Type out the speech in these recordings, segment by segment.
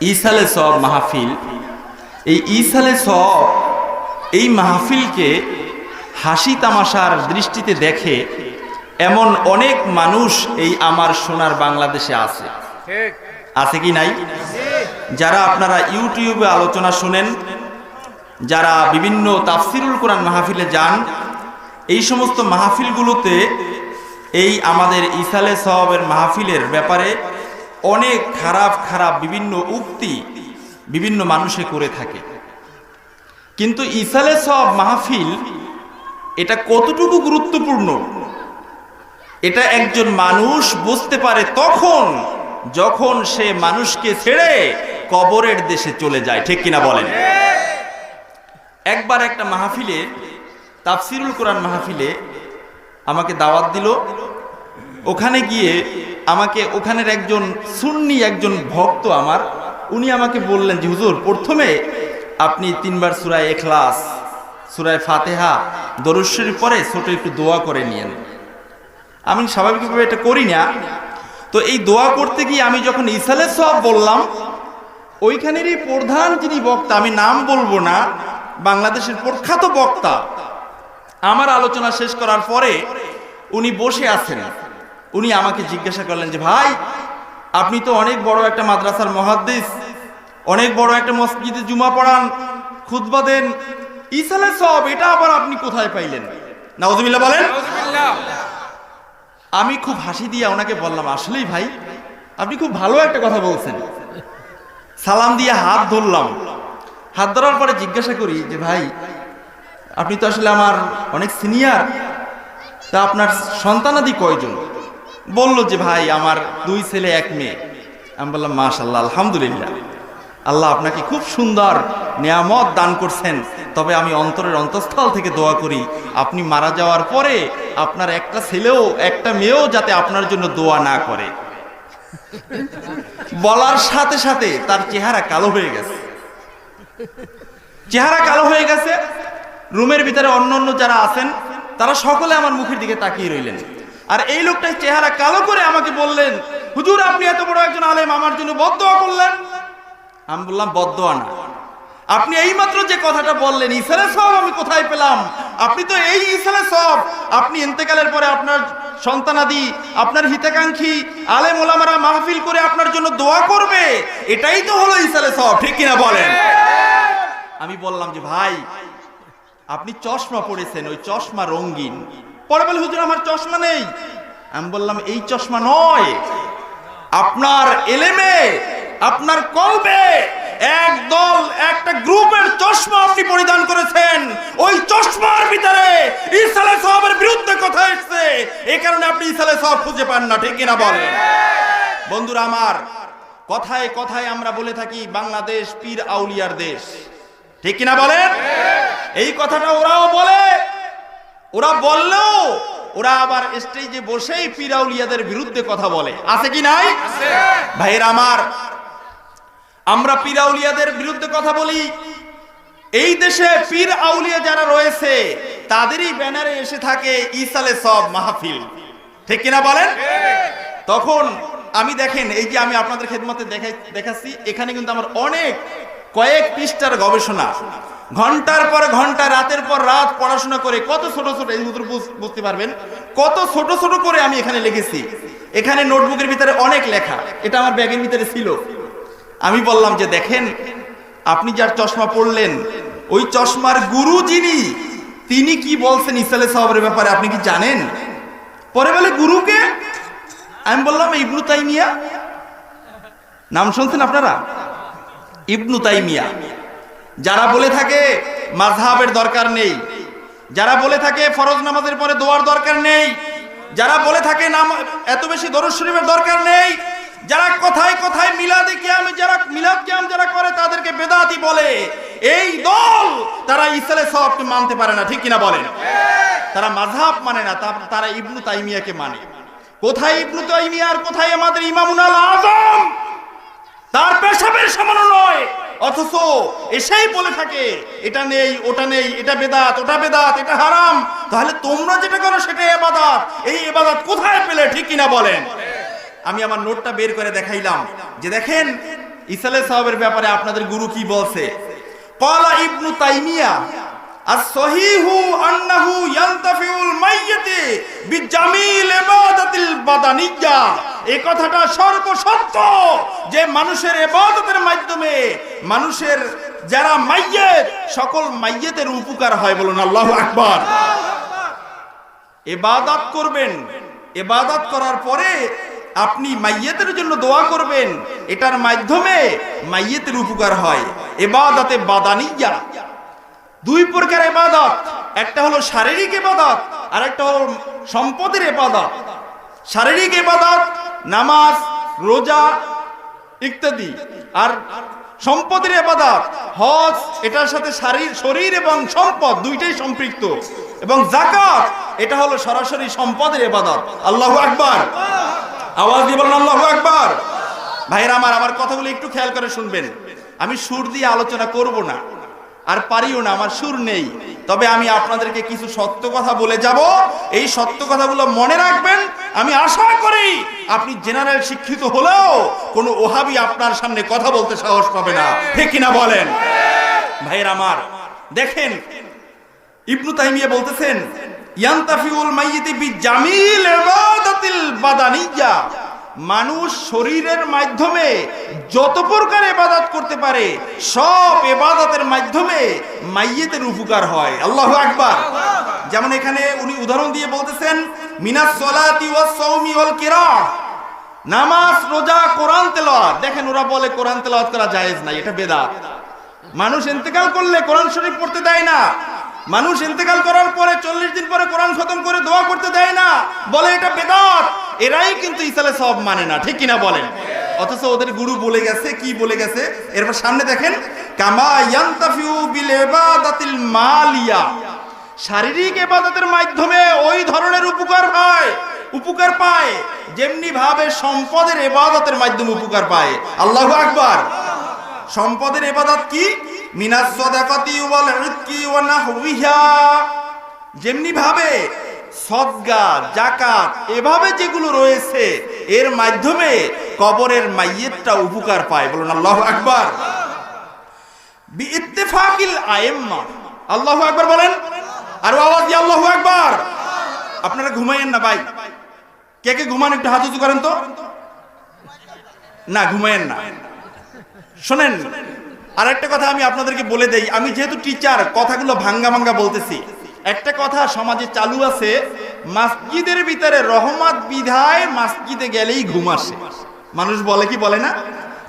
ইসালে সব মাহফিল এই ইসালে সব এই মাহফিলকে হাসি তামাশার দৃষ্টিতে দেখে এমন অনেক মানুষ এই আমার সোনার বাংলাদেশে আছে। আছে কি নাই? যারা আপনারা ইউটিউবে আলোচনা শুনেন যারা বিভিন্ন তাফসিরুল কোরআন মাহফিলে যান এই সমস্ত মাহফিলগুলোতে এই আমাদের ইসালে সওয়াবের মাহফিলের ব্যাপারে অনেক খারাপ খারাপ বিভিন্ন উক্তি বিভিন্ন মানুষে করে থাকে। কিন্তু ইসালে সব মাহফিল এটা কতটুকু গুরুত্বপূর্ণ? এটা একজন মানুষ বুঝতে পারে তখন, যখন সে মানুষকে ছেড়ে কবরের দেশে চলে যায়। ঠিক কিনা বলেন? একবার একটা মাহফিলে, তাফসিরুল কোরআন মাহফিলে আমাকে দাওয়াত দিল। ওখানে গিয়ে আমাকে ওখানের একজন সুন্নি একজন ভক্ত আমার, উনি আমাকে বললেন যে, হুজুর, প্রথমে আপনি তিনবার সুরায় এখলাস সুরায় ফাতেহা দরুশ্বরী পরে ছোট একটু দোয়া করে নিয়েন। আমি স্বাভাবিকভাবে এটা করি না। তো এই দোয়া করতে গিয়ে আমি যখন ইসালে সব বললাম, ওইখানেরই প্রধান যিনি বক্তা, আমি নাম বলব না, বাংলাদেশের প্রখ্যাত বক্তা, আমার আলোচনা শেষ করার পরে উনি বসে আছেন। উনি আমাকে জিজ্ঞাসা করলেন যে ভাই আপনি তো অনেক বড় একটা মাদ্রাসার মহাদ্দিস অনেক বড় একটা মসজিদে জুমা পড়ান খুতবা দেন ইসালে সব এটা আবার আপনি কোথায় পাইলেন? নাউজুবিল্লাহ বলেন। আমি খুব হাসি দিয়ে ওনাকে বললাম আসলেই ভাই আপনি খুব ভালো একটা কথা বলছেন। সালাম দিয়ে হাত ধরলাম। হাত ধরার পরে জিজ্ঞাসা করি যে ভাই আপনি তো আসলে আমার অনেক সিনিয়র তা আপনার সন্তানাদি কয়জন? বলল যে, ভাই, আমার দুই ছেলে, এক মেয়ে। আমি বললাম মাশাল্লাহ আলহামদুলিল্লাহ। আল্লাহ আপনাকে খুব সুন্দর নিয়ামত দান করছেন। তবে আমি অন্তরের অন্তঃস্থল থেকে দোয়া করি, আপনি মারা যাওয়ার পরে আপনার একটা ছেলেও, একটা মেয়েও যাতে আপনার জন্য দোয়া না করে। বলার সাথে সাথে তার চেহারা কালো হয়ে গেছে। চেহারা কালো হয়ে গেছে। রুমের ভিতরে অন্য অন্য যারা আছেন, তারা সকলে আমার মুখের দিকে তাকিয়ে রইলেন। আর এই লোকটাই চেহারা কালো করে আমাকে বললেন, হুজুর, আপনি এত বড় একজন আলেম, আমার জন্য বদোয়া করলেন? আমি বললাম বদোয়া না। আপনি এইমাত্র যে কথাটা বললেন ইসালে সব আমি কোথায় পেলাম? আপনি তো এই ইসালে সব আপনি ইন্তেকালের পরে আপনার সন্তানাদি, আপনার হিতাকাঙ্ক্ষী আলেম ওলামারা মাহফিল করে আপনার জন্য দোয়া করবে। এটাই তো হলো ইসালে সব ঠিক কিনা বলেন? আমি বললাম যে, ভাই, আপনি চশমা পড়েছেন ওই চশমা রঙিন। পরে বলে, হুজুর, আমার চশমা নেই। আমি বললাম, এই চশমা নয়। আপনার এলেমে, আপনার কলবে একদল একটা গ্রুপের চশমা আপনি পরিধান করেছেন। ওই চশমার ভিতরে ইসালে সাহাবের বিরুদ্ধে কথা এসছে। এই কারণে আপনি ইসালে সাহাব খুঁজে পান না, ঠিক কিনা বলেন? বন্ধুরা আমার, কথায় কথায় আমরা বলে থাকি, বাংলাদেশ পীর আউলিয়ার দেশ। ঠিক কিনা বলেন? এই কথাটা ওরাও বলে। ওরা বললেও ওরা আবার স্টেজে বসেই পিরাউলিয়াদের বিরুদ্ধে কথা বলে। আছে কি নাই? ভাইয়ের আমার আমরা পিরাউলিয়াদের বিরুদ্ধে কথা বলি। এই দেশে পীর আউলিয়া যারা রয়েছে তাদেরই ব্যানারে এসে থাকে ইসালে সব মাহফিল। ঠিক কিনা বলেন? তখন আমি দেখেন এই যে আমি আপনাদের খেদমতে দেখাচ্ছি এখানে কিন্তু আমার অনেক কয়েক পৃষ্ঠার গবেষণা। ঘণ্টার পর ঘণ্টা, রাতের পর রাত পড়াশোনা করে কত ছোট ছোট, এই হুজুর বুঝতে পারবেন, কত ছোট ছোট করে আমি এখানে লিখেছি। এখানে নোটবুকের ভিতরে অনেক লেখা, এটা আমার ব্যাগের ভিতরে ছিল। আমি বললাম যে দেখেন, আপনি যার চশমা পড়লেন, ওই চশমার গুরু যিনি, তিনি কি বলছেন ইসালে সাহাবের ব্যাপারে আপনি কি জানেন? পরে বলে, গুরুকে? আমি বললাম, ইবনু তাইমিয়া। নাম শুনছেন আপনারা? ইবনু তাইমিয়া। যারা বলে থাকে মাযহাবের দরকার নেই, যারা বলে থাকে ফরজ নামাজের পরে দোয়ার দরকার নেই, যারা বলে থাকে নাম এত বেশি দরুদ শরীফের দরকার নেই, যারা কথায় কথায় মিলাদে কিয়াম যারা, মিলাদ কিয়াম যারা করে তাদেরকে বেদাতি বলে, এই দল তারা ইসলে সবকে মানতে পারে না, ঠিক কিনা বলেন? তারা মাযহাব মানে না তারা ইবনু তাইমিয়াকে মানে। কোথায় ইবনু তাইমিয়া আর কোথায় আমাদের ইমামুল আজম? তার পেশাবের সামান্য নয়। অথচ এসেই বলে থাকে, এটা নেই, ওটা নেই, এটা বেদাত, ওটা বেদাত, এটা হারাম। তাহলে তোমরা যেটা করো সেটা এবাদাত। এই এবাদাত কোথায় পেলে? ঠিক কিনা বলেন। আমি আমার নোটটা বের করে দেখাইলাম। যে দেখেন ইসালে সাহাবের ব্যাপারে আপনাদের গুরু কি বলছে? কলা ইবনু তাইমিয়া yantafi'ul mayyiti বিজামিল যে মানুষের মাধ্যমে মানুষের যারা সকল মাইয়েতের উপকার হয় বলুন আল্লাহু আকবার। এবাদাত করবেন এবাদাত করার পরে আপনি মাইয়েতের জন্য দোয়া করবেন, এটার মাধ্যমে মাইয়েতের উপকার হয়। এবাদাতে বাদানিয়া দুই প্রকার এবাদত একটা হলো শারীরিক এবাদত আর একটা হলো সম্পদের এবাদত শারীরিক এবাদত নামাজ, রোজা ইত্যাদি। আর সম্পদের এবাদত হজ, এটার সাথে শারীর, শরীর এবং সম্পদ দুইটাই সম্পৃক্ত। এবং জাকাত এটা হলো সরাসরি সম্পদের এবাদত আল্লাহ আকবার। আওয়াজ দিয়ে বলেন, আল্লাহ আকবার। ভাইরা আমার আমার কথাগুলো একটু খেয়াল করে শুনবেন। আমি সুর দিয়ে আলোচনা করব না। আর পারিও না, আমার সুর নেই। তবে আমি আপনাদেরকে কিছু সত্য কথা বলে যাব। এই সত্য কথাগুলো মনে রাখবেন। আমি আশা করি আপনি জেনারেল শিক্ষিত হলেও কোনো ওহাবি আপনার সামনে কথা বলতে সাহস পাবে না। ঠিক কিনা বলেন? ভাইয়ের আমার, দেখেন, ইবনু তাইমিয়া বলতেছেন, ইয়ান্তাফিউল মাইয়িতি বিজামিল ইবাদাতিল বাদানিয়া। মানুষ শরীরের মাধ্যমে যত প্রকার ইবাদত করতে পারে, সব ইবাদতের মাধ্যমে মাইয়েতের উপকার হয়। আল্লাহু আকবার। যেমন এখানে উনি উদাহরণ দিয়ে বলতেছেন, মিনাস সলাতি ওয়াস সাওমি ওয়াল কিরাহ। নামাজ, রোজা, কোরআন তেলাওয়াত। দেখেন ওরা বলে কোরআন তেলাওয়াত করা জায়েজ নাই, এটা বেদাত। মানুষ ইন্তেকাল করলে কোরআন শরীফ পড়তে দেয় না। মানুষ ইন্তেকাল করার পরে চল্লিশ দিন পরে কোরআন খতম করে দোয়া করতে দেয় না। বলে এটা বেদাত। এরাই কিন্তু ইসালে সব মানে না, ঠিক কিনা বলেন? অথচ ওদের গুরু বলে গেছে, কি বলে গেছে? এরপর সামনে দেখেন বিল মালিয়া। শারীরিক ইবাদতের মাধ্যমে ওই ধরনের উপকার হয়, উপকার পায়। যেমনি ভাবে সম্পদের এবাদতের মাধ্যমে উপকার পায়। আল্লাহ আকবার। সম্পদের ইবাদত কি? মিনাস সাদাকাতি ওয়াল ইতকি ওয়া নাহবিহা যেমনি ভাবে সদগা, জাকাত এভাবে যেগুলো রয়েছে, এর মাধ্যমে কবরের মাইয়েতটা উপকার পায়। বলুন আল্লাহু আকবার। বিইত্তেফাকিল আইম্মা। আল্লাহু আকবার বলেন। আর আওয়াজ দিয়ে আল্লাহু আকবার। আপনারা ঘুমাইয়েন না ভাই। কে কে ঘুমান একটু হাত উঁচু করেন তো? না, ঘুমাইয়েন না। শোনেন আর একটা কথা আমি আপনাদেরকে বলে দেই। আমি যেহেতু টিচার কথাগুলো ভাঙ্গা ভাঙ্গা বলতেছি। একটা কথা সমাজে চালু আছে, মাসজিদের ভিতরে রহমত বিধায় মাসজিদে গেলেই ঘুম আসে। মানুষ বলে কি বলে না?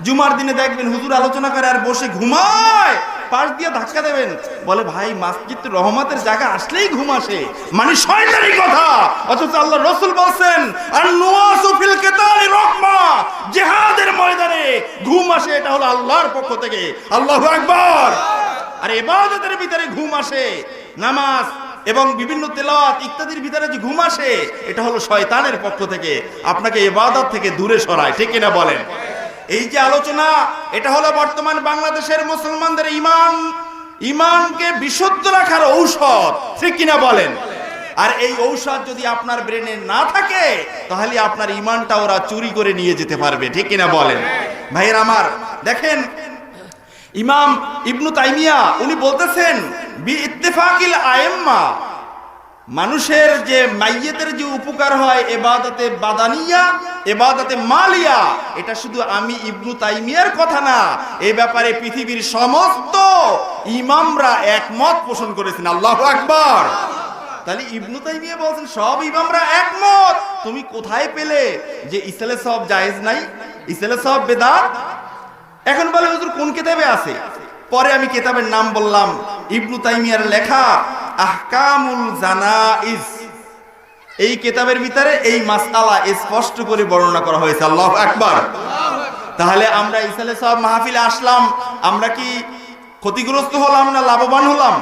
জুমার দিনে দেখবেন হুজুর আলোচনা করে আর বসে ঘুমায়। পাশ দিয়ে ধাক্কা দেবেন। বলে, ভাই, মসজিদ রহমতের জায়গা আসলেই ঘুম আসে। মানে শয়তানি কথা। অথচ আল্লাহ রসুল বলছেন আর নুয়াসু ফিল কেতালি রহমা। জিহাদের ময়দানে ঘুম আসে, এটা হলো আল্লাহর পক্ষ থেকে। আল্লাহু আকবার। আর ইবাদতের ভিতরে ঘুম আসে। নামাজ এবং বিভিন্ন তেলাওয়াত ইত্যাদির ভিতরে যে ঘুম আসে, এটা হলো শয়তানের পক্ষ থেকে। আপনাকে ইবাদত থেকে দূরে সরায়। ঠিক কিনা বলেন? এই যে আলোচনা, এটা হলো বর্তমান বাংলাদেশের মুসলমানদের ইমান। ইমানকে বিশুদ্ধ রাখার ঔষধ, ঠিক কিনা বলেন? আর এই ঔষধ যদি আপনার ব্রেনে না থাকে, তাহলে আপনার ইমানটা ওরা চুরি করে নিয়ে যেতে পারবে, ঠিক কিনা বলেন? ভাইয়ের আমার, দেখেন, ইমাম ইবনু তাইমিয়া, উনি বলতেছেন, বি ইত্তেফাকিল আয়েম্মা মানুষের যে মাইয়েতের যে উপকার হয়, এবাদতে বাদানিয়া, এবাদতে মালিয়া, এটা শুধু আমি ইবনু তাইমিয়ার কথা না এই ব্যাপারে পৃথিবীর সমস্ত ইমামরা একমত পোষণ করেছেন। আল্লাহু আকবার। তাহলে ইবনু তাইমিয়া বলছেন, সব ইমামরা একমত। তুমি কোথায় পেলে যে ইসলে সব জায়েজ নাই ইসলে সব বেদাত? এখন বলে, হুজুর, কোন কেতাবে আছে? পরে আমি কেতাবের নাম বললাম, ইবনু তাইমিয়ার লেখা। আহকামুল জানাইজ এই কিতাবের ভিতরে এই মাসআলা স্পষ্ট করে বর্ণনা করা হয়েছে। আল্লাহ আকবার। তাহলে আমরা ইসালে সব মাহফিলে আসলাম। আমরা কি ক্ষতিগ্রস্ত হলাম না লাভবান হলাম?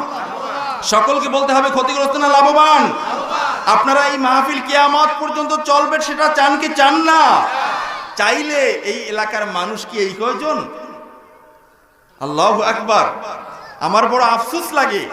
সকলকে বলতে হবে ক্ষতিগ্রস্ত না লাভবান। আপনারা এই মাহফিল কিয়ামত পর্যন্ত চলবে, সেটা চান কি চান না? চাইলে এই এলাকার মানুষ কি এই কয়জন? আল্লাহ আকবার। আমার বড় আফসোস লাগে।